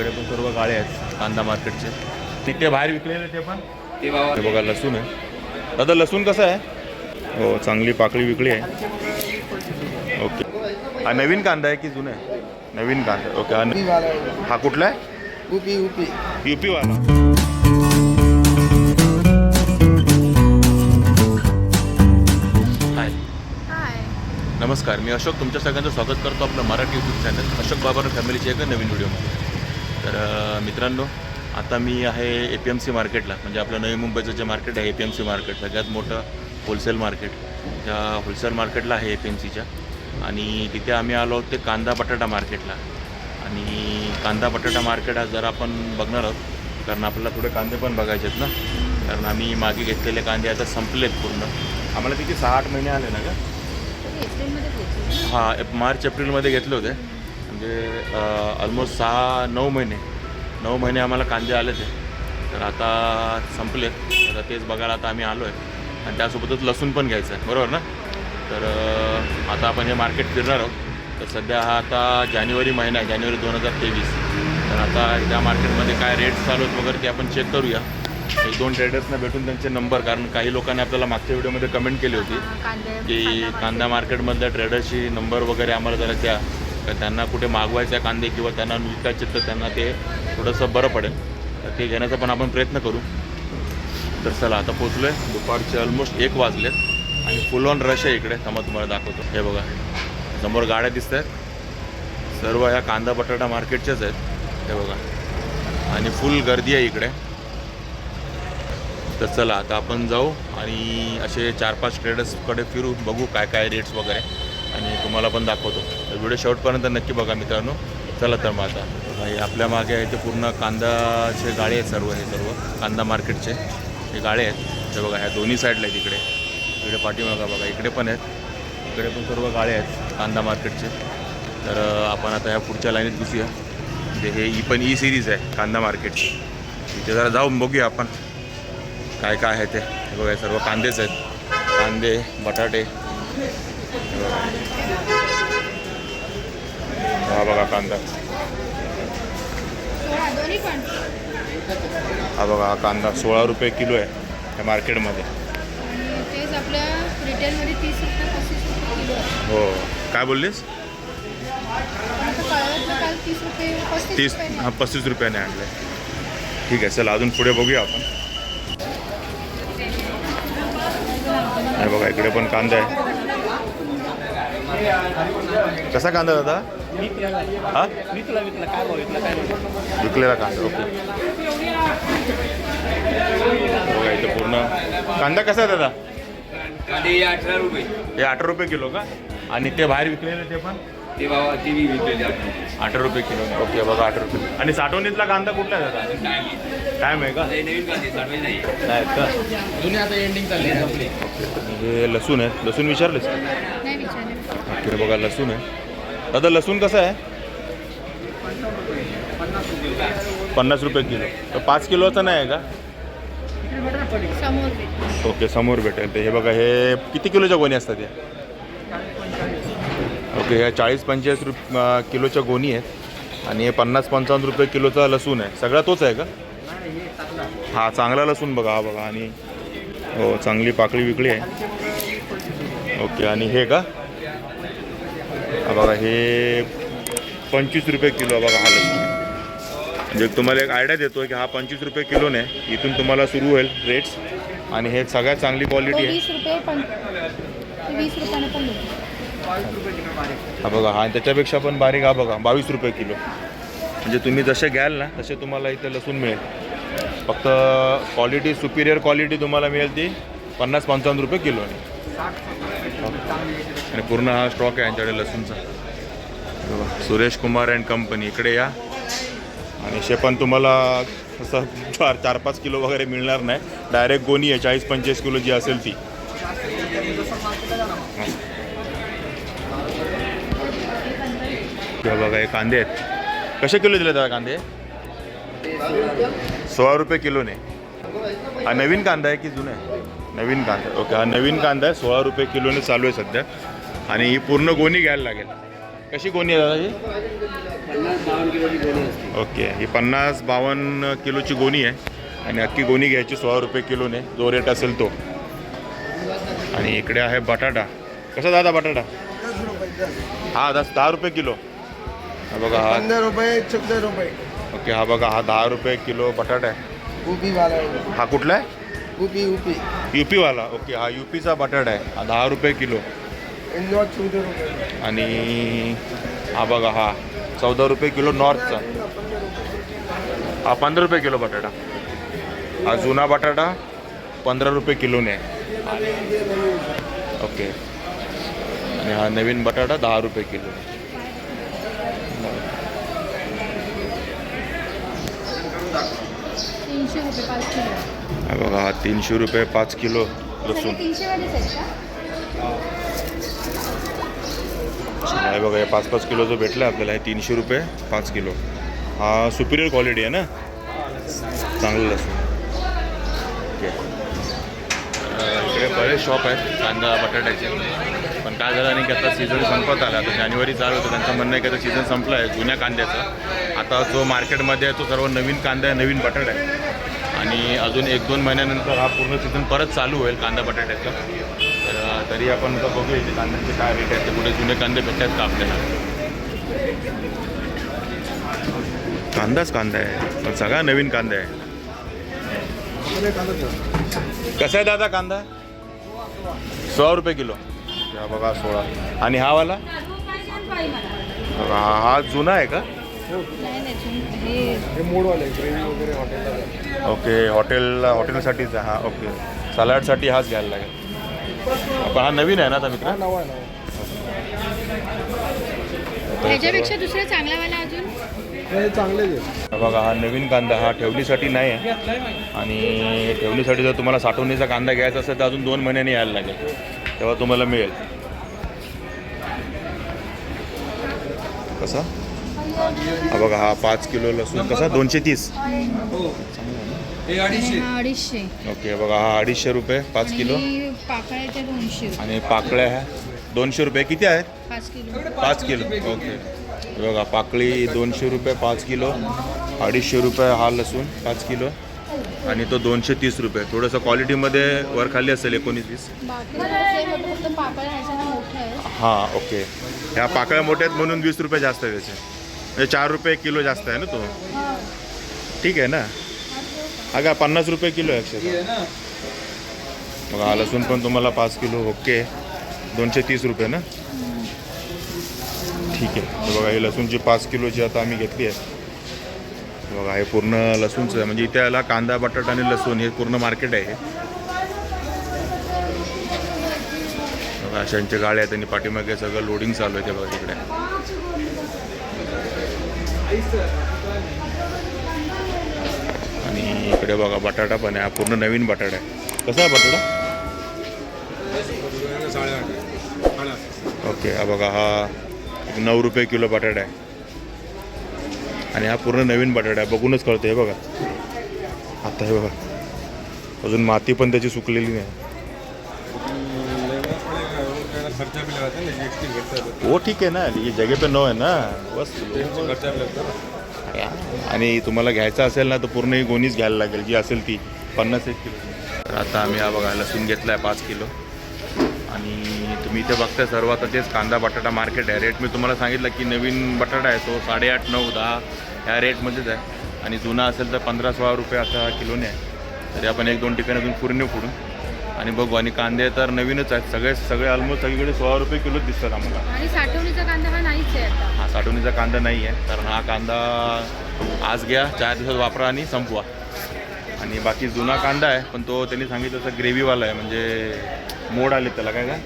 इकडे पण सर्व गाळे आहेत कांदा मार्केटचे. आणि ते बाहेर विकलेले ते पण? ते बाबा हे बघा लसूण आहे. दादा लसूण कसं आहे? हो चांगली पाकळी विकली आहे. ओके. हा नवीन कांदा आहे की जुना आहे? नवीन कांदा ओके हा हा कुठला आहे? युपी वाला हाय हाय नमस्कार मी अशोक. तुमच्या सगळ्यांचं स्वागत करतो आपलं मराठी यूट्यूब चॅनल अशोक बाबर फॅमिलीच्या एका नवीन व्हिडिओमध्ये तर मित्रांनो आता मी आहे ए पी एम सी मार्केटला म्हणजे आपलं नवी मुंबईचं जे मार्केट आहे A P M C market सगळ्यात मोठं होलसेल मार्केट त्या होलसेल मार्केटला आहे ए पी एम सीच्या आणि तिथे आम्ही आलो आहोत ते कांदा बटाटा मार्केटला. आणि कांदा बटाटा मार्केट आज जरा आपण बघणार आहोत कारण आपल्याला थोडे कांदे पण बघायचे आहेत ना. कारण आम्ही मागे घेतलेले कांदे आता संपलेत पूर्ण. आम्हाला तिथे सहा आठ महिने आले ना का? हा मार्च एप्रिलमध्ये घेतले होते. म्हणजे ऑलमोस्ट सहा नऊ महिने. नऊ महिने आम्हाला कांदे आले ते. तर आता संपले. तर तेच बघायला आता आम्ही आलो आहे आणि त्यासोबतच लसूण पण घ्यायचं आहे. बरोबर ना? तर आता आपण हे मार्केट फिरणार आहोत. तर सध्या हा आता जानेवारी महिना आहे. जानेवारी दोन हजार तेवीस. तर आता त्या मार्केटमध्ये काय रेट्स चालू आहेत वगैरे ते आपण चेक करूया. एक दोन ट्रेडर्सना भेटून त्यांचे नंबर कारण काही लोकांनी आपल्याला मागच्या व्हिडिओमध्ये कमेंट केली होती की कांदा मार्केटमधल्या ट्रेडर्सची नंबर वगैरे आम्हाला जरा द्या. तर त्यांना कुठे मागवायचे कांदे किंवा त्यांना विकायचे तर त्यांना ते थोडंसं बरं पडेल. तर ते घेण्याचा पण आपण प्रयत्न करू. तर चला आता पोचलो आहे दुपारचे ऑलमोस्ट एक वाजलेत आणि फुल ऑन रश आहे इकडे. थांबा तुम्हाला दाखवतो. हे बघा. समोर गाड्या दिसत आहेत सर्व ह्या कांदा बटाटा मार्केटच्याच आहेत. हे बघा. आणि फुल गर्दी आहे इकडे. तर चला आता आपण जाऊ आणि असे चार पाच ट्रेडर्सकडे फिरू बघू काय काय रेट्स वगैरे. आणि तुम्हाला पण दाखवतो. तर व्हिडिओ शेवटपर्यंत नक्की बघा मित्रांनो. चला तर मग आता. भाई आपल्या मागे आहे ते पूर्ण कांदाचे गाळे आहेत सर्व हे सर्व. कांदा मार्केटचे. हे गाळे आहेत. ते बघा ह्या दोन्ही साईडला आहेत इकडे. इकडे पाठीमागा बघा इकडे पण आहेत. इकडे पण सर्व गाळे आहेत कांदा मार्केटचे. तर आपण आता ह्या पुढच्या लाईनीत घुसूया. म्हणजे हे ई पण ई सिरीज आहे कांदा मार्केटची. इथे जरा जाऊन बघूया आपण. काय काय आहे ते. बघा सर्व कांदेच आहेत. कांदे बटाटे. हा बघा कांदा. हा बघा हा कांदा सोळा रुपये किलो आहे या मार्केटमध्ये. तेच आपल्या रिटेलमध्ये तीस रुपये पस्तीस रुपये किलो हो. काय बोललीस? तीस पस्तीस हा पस्तीस रुपयाने आणलं ठीक आहे चला अजून पुढे बघूया आपण. हे बघा इकडे पण कांदा आहे. कसा कांदा दादा? हा? विकलेला कांदा ओके. बघा इथे पूर्ण. कांदा कसा आहे दादा? अठरा रुपये. हे अठरा रुपये किलो का? आणि ते बाहेर विकलेले ते पण? ते बाबा ते बी विकले आपण अठरा. रुपये किलो. ओके बघा अठरा रुपये. आणि साठवणीतला कांदा कुठला आहे दादा? टाईम आहे का? नवीन कांदे साठवे नाही का? जुने आता एंडिंग चालली संपली हे लसूण आहे लसूण विचारलेस? ओके बघा लसूण आहे. दादा लसूण कसं आहे? पन्नास रुपये किलो. तर पाच किलोचं नाही आहे का? ओके समोर भेटेल ते. हे बघा हे किती किलोच्या गोणी असतात या? ओके ह्या चाळीस पंचेचाळीस रुप किलोच्या गोणी आहेत. आणि हे पन्नास पंचावन्न रुपये किलोचा लसूण आहे. सगळा तोच आहे का? हा चांगला लसूण बघा हा बघा. आणि हो चांगली पाकळी विकली आहे. ओके आणि हे का? बघा हे पंचवीस रुपये किलो आहे बघा हा लसूण. म्हणजे तुम्हाला एक आयडिया देतो की हा पंचवीस रुपये किलोने इथून तुम्हाला सुरू होईल रेट्स आणि हे सगळ्यात चांगली क्वालिटी आहे. हा बघा हा आणि त्याच्यापेक्षा पण बारीक हा बघा बावीस रुपये किलो. म्हणजे तुम्ही जसे घ्याल ना तसे तुम्हाला इथे लसूण मिळेल. फक्त क्वालिटी सुपिरियर क्वालिटी तुम्हाला मिळेल ती पन्नास पंचावन्न रुपये किलोने आणि पूर्ण हा स्टॉक आहे यांच्याकडे लसूणचा. सुरेश कुमार अँड कंपनी इकडे या. आणि शे पण तुम्हाला असं चार चार पाच किलो वगैरे मिळणार नाही. डायरेक्ट गोणी आहे चाळीस पंचेचाळीस किलो जी असेल ती. बघा हे कांदे आहेत. कसे किलो दिले त्याला कांदे? सोळा रुपये किलोने. हा नवीन कांदा आहे की जुना आहे? नवीन कांदा. ओके हा नवीन कांदा आहे सोळा रुपये किलोने चालू आहे सध्या. आणि ही पूर्ण गोणी घ्यायला लागेल. कशी गोणी आहे दादा ही ओके ही पन्नास बावन्न किलोची गोणी आहे. आणि अख्खी गोणी घ्यायची सोळा रुपये किलोने जो रेट असेल तो. आणि इकडे आहे बटाटा. कसा दादा बटाटा? हा दस दहा रुपये किलो. हा बघा हा. पंद्रह रुपये चौदह रुपये. ओके हा बघा हा दहा रुपये किलो बटाटा आहे. हा कुठला आहे? ऊपी ऊपी युपीवाला ओके हा युपीचा बटाटा आहे. हा दहा रुपये किलो. इंदौर चौदह रुपये. आणि हा बघा हा. चौदा रुपये किलो नॉर्थचा. हा पंधरा रुपये किलो बटाटा. हा जुना बटाटा पंधरा रुपये किलोने ओके आणि हा नवीन बटाटा दहा रुपये किलो. तीनशे रुपये पाच किलो. बघा हा तीनशे रुपये पाच किलो लसूण. तीनशेवालेच आहेत का? हे बघा हे पाच पाच किलो जो भेटला आपल्याला हे तीनशे रुपये पाच किलो. हा सुपिरियर क्वालिटी आहे ना? चांगलं लसूण. ओके. इकडे बरेच शॉप आहेत कांदा बटाट्याचे. पण काय झालं नाही की आता सीझन संपत आला आता जानेवारी चालू होतं त्यांचं म्हणणं आहे की आता सीझन संपला आहे जुन्या कांद्याचा. आता जो मार्केटमध्ये आहे तो सर्व नवीन कांदा आहे नवीन बटाटा आहे. आणि अजून एक दोन महिन्यानंतर हा पूर्ण सीझन परत चालू होईल कांदा बटाट्याचा. तर तरी आपण आता बघूया इथे कांद्यांचे काय रेट आहेत. ते कुठे जुने कांदे भेटतात का आपल्याला? कांदाच कांदा आहे. पण सगळा नवीन कांदा आहे. कसा आहे दादा कांदा? सोळा रुपये किलो. बघा सोळा. आणि हा वाला? हा जुना आहे का? हे हे ओके हॉटेलला हॉटेलसाठीच हा ओके. सलाडसाठी हाच घ्यायला लागेल. पण हा नवीन आहे ना आता मित्र? दुसरा चांगलावाला अजून? बघा हा नवीन कांदा हा ठेवणीसाठी नाही आहे. आणि ठेवणीसाठी जर तुम्हाला साठवणीचा कांदा घ्यायचा असेल तर अजून दोन महिन्यांनी यायला लागेल. तेव्हा तुम्हाला मिळेल. कसा? हा बघा हा पाच किलो लसूण कसा? दोनशे तीस. अडीचशे. ओके बघा हा अडीचशे रुपये पाच किलो. आणि पाकळ्याच्या दोनशे. रुपये आणि पाकळ्या ह्या दोनशे रुपये. किती आहेत? पाच किलो. पाच किलो. ओके. बघा पाकळी दोनशे रुपये पाच किलो. अडीचशे रुपये हा लसूण पाच किलो. आणि तो दोनशे तीस रुपये. थोडंसं क्वालिटीमध्ये वर खाली असेल एकोणीस वीस. हां ओके. ह्या पाकळ्या मोठ्या आहेत म्हणून वीस रुपये जास्त आहे त्याचे. हे चार रुपये किलो जास्त आहे ना तो? ठीक आहे ना? अगं पन्नास रुपये किलो आहे अक्षरशः बघा लसूण पण तुम्हाला पाच किलो ओके. दोनशे तीस रुपये ना? ठीक आहे. बघा हे लसूणची पाच किलोची आता आम्ही घेतली आहे. बघा हे पूर्ण लसूणचं आहे. म्हणजे इथे आला कांदा बटाटा आणि लसूण हे पूर्ण मार्केट आहे बघा अशांचे गाड्या आहेत आणि पाठीमागे सगळं लोडिंग चालू आहे ते बघा तिकडे. आणि इकडे बघा बटाटा पण आहे. हा पूर्ण नवीन बटाटा आहे. कसा आहे बटाटा? ओके हा बघा हा एक नऊ रुपये किलो बटाटा आहे. आणि हा पूर्ण नवीन बटाटा आहे. बघूनच कळतं हे बघा. आता हे बघा. अजून माती पण त्याची सुकलेली नाही. वो ठीक है ना. ये जगह पे नो है ना. बस आणि तुम्हाला घ्यायचं असेल ना तर पूर्ण ही गोणीच घ्यायला लागेल जी असेल ती. पन्नास एक किलो. तर आता आम्ही हा बघा लसूण घेतला आहे पाच किलो. आणि तुम्ही इथे बघताय सर्व आता तेच कांदा बटाटा मार्केट आहे. रेट मी तुम्हाला सांगितलं की नवीन बटाटा आहे तो साडेआठ नऊ दहा ह्या रेटमध्येच आहे. आणि जुना असेल तर पंधरा सोळा रुपये असा किलोने आहे. तरी आपण एक दोन ठिकाणी अजून पूर्ण पुढून. आणि बघू आणि कांदे तर नवीनच आहेत. सगळे सगळे ऑलमोस्ट सगळीकडे सोळा रुपये किलोच दिसतात आम्हाला. आणि साठवणीचा कांदा हा नाहीच आहे हा साठवणीचा कांदा नाही आहे. कारण हा कांदा आज घ्या चार दिवसात वापरा आणि संपवा. आणि बाकी जुना कांदा आहे पण तो त्यांनी सांगितलं तसं ग्रेव्हीवाला आहे. म्हणजे मोड आले त्याला काय काय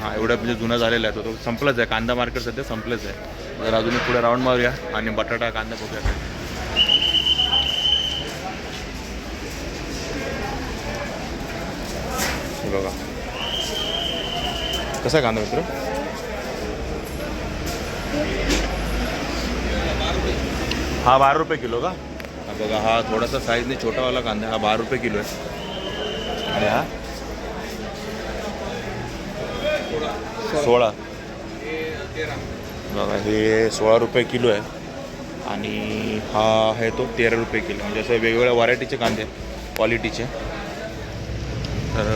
हां एवढं म्हणजे जुना झालेला आहे तो. तो संपलाच आहे. कांदा मार्केट सध्या संपलंच आहे. जर अजून पुढे राऊंड मारूया आणि बटाटा कांदा बघूया. बघा. कसा आहे कांदा मित्र? हा बारा रुपये किलो का? हा बघा हा थोडासा साईजने छोटावाला कांदा हा बारा रुपये किलो आहे. आणि हा? सोळा. बघा हे सोळा रुपये किलो आहे. आणि हा आहे तो तेरा रुपये किलो. म्हणजे असे वेगवेगळ्या व्हरायटीचे कांदे क्वालिटीचे तर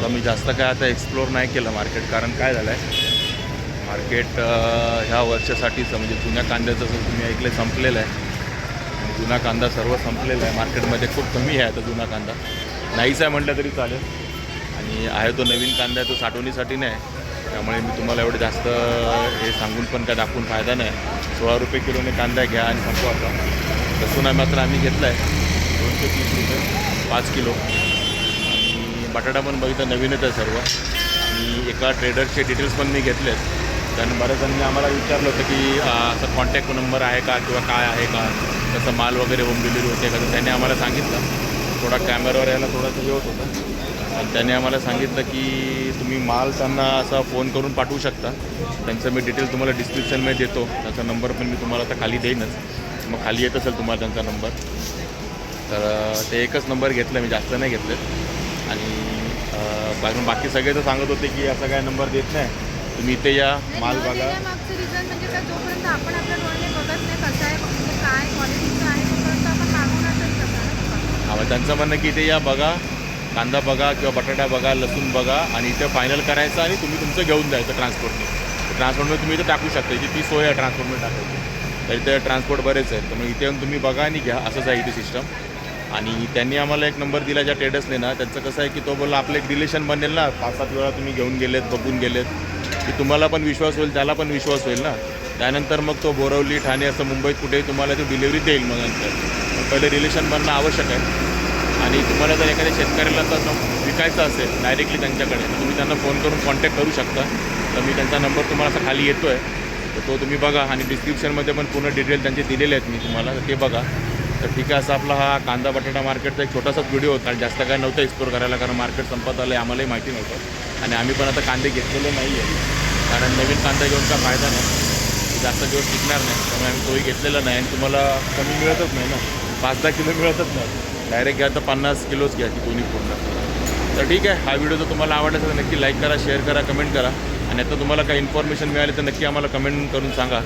तर मी जास्त काय आता एक्सप्लोर नाही केलं मार्केट कारण काय झालं आहे मार्केट ह्या वर्षासाठीचं म्हणजे जुन्या कांद्याचं जर तुम्ही ऐकलं संपलेलं आहे. जुना कांदा सर्व संपलेला आहे. मार्केटमध्ये खूप कमी आहे आता जुना कांदा. नाहीच आहे म्हटलं तरी चालेल. आणि आहे तो नवीन कांदा आहे तो साठवणीसाठी नाही. त्यामुळे मी तुम्हाला एवढं जास्त हे सांगून पण काय दाखवून फायदा नाही. सोळा रुपये किलोने कांदा घ्या आणि संपवा आता. लसूण मात्र आम्ही घेतला आहे दोनशे तीस रुपये पाच किलो. बटाटा पण बघितलं नवीनच आहे सर्व. आणि एका ट्रेडरचे डिटेल्स पण मी घेतलेत. कारण बऱ्याच जणांनी आम्हाला विचारलं होतं की असं कॉन्टॅक्ट नंबर आहे का किंवा काय आहे का? तसं माल वगैरे होम डिलिव्हरी होते का? तर त्यांनी आम्हाला सांगितलं. थोडा कॅमेरावर यायला थोडासा हे होत होता. आणि त्यांनी आम्हाला सांगितलं की तुम्ही माल त्यांना असा फोन करून पाठवू शकता. त्यांचं मी डिटेल तुम्हाला डिस्क्रिप्शनमध्ये देतो. त्याचा नंबर पण मी तुम्हाला आता खाली देईनच. मग खाली येत असेल तुम्हाला त्यांचा नंबर तर ते एकच नंबर घेतलं मी जास्त नाही घेतले आणि कारण बाकी सगळे तर सांगत होते की असा काय नंबर देत नाही. तुम्ही इथे या माल बघा. मागचं रिझन म्हणजे काय जोपर्यंत आपण आपल्या डोळ्याने बघत नाही कसं आहे म्हणजे काय क्वालिटीचं आहे तोपर्यंत आपण मागवणारच कसं ना हा, मग त्यांचं म्हणणं की इथे या बघा कांदा बघा किंवा बटाटा बघा लसूण बघा आणि इथं फायनल करायचं आणि तुम्ही तुमचं घेऊन जायचं ट्रान्सपोर्टने ट्रान्सपोर्टमध्ये तुम्ही इथं टाकू शकता इथे ती सोय आहे ट्रान्सपोर्टमध्ये टाकायची. तर इथे ट्रान्सपोर्ट बरेच आहेत. त्यामुळे इथे येऊन तुम्ही बघा आणि घ्या असंच आहे इथे सिस्टम आणि त्यांनी आम्हाला एक नंबर दिला ज्या ट्रेडर्सने ना त्यांचं कसं आहे की तो बोलला आपलं एक रिलेशन बनेल ना पाच सात वेळा तुम्ही घेऊन गेलेत बघून गेलेत. की तुम्हाला पण विश्वास होईल त्याला पण विश्वास होईल ना. त्यानंतर मग तो बोरवली ठाणे असं मुंबईत कुठेही तुम्हाला तो डिलिव्हरी देईल मग नंतर. पण पहिले रिलेशन बनणं आवश्यक आहे. आणि तुम्हाला जर एखाद्या शेतकऱ्याला तसं विकायचं असेल डायरेक्टली त्यांच्याकडे तुम्ही त्यांना फोन करून कॉन्टॅक्ट करू शकता. तर मी त्यांचा नंबर तुम्हाला असा खाली येतो आहे तर तो तुम्ही बघा. आणि डिस्क्रिप्शनमध्ये पण पूर्ण डिटेल त्यांचे दिलेले आहेत मी तुम्हाला तर ते बघा. तर ठीक आहे असा आपला हा कांदा बटाटा मार्केटचा एक छोटासाच व्हिडिओ होता. आणि जास्त काय नव्हतं एक्सप्लोर करायला कारण मार्केट संपत आलं आहे आम्हालाही माहिती नव्हतं. आणि आम्ही पण आता कांदे घेतलेले नाही आहे कारण नवीन कांदा घेऊन काय फायदा नाही. जास्त दिवस टिकणार नाही. त्यामुळे आम्ही तोही घेतलेला नाही आणि तुम्हाला कमी मिळतच नाही ना. पाच दहा किलो मिळतच नाही. डायरेक्ट घ्या तर पन्नास किलोच घ्या ती दोन्ही पूर्ण. तर ठीक आहे हा व्हिडिओ जर तुम्हाला आवडला तर नक्की लाईक करा शेअर करा कमेंट करा. आणि आता तुम्हाला काही इन्फॉर्मेशन मिळाली तर नक्की आम्हाला कमेंट करून सांगा.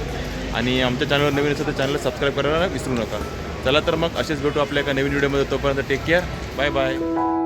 आणि आमच्या चॅनलवर नवीन असेल तर चॅनलला सबस्क्राईब करायला विसरू नका. चला तर मग असेच भेटू आपल्या एका नवीन व्हिडिओमध्ये तोपर्यंत टेक केअर बाय बाय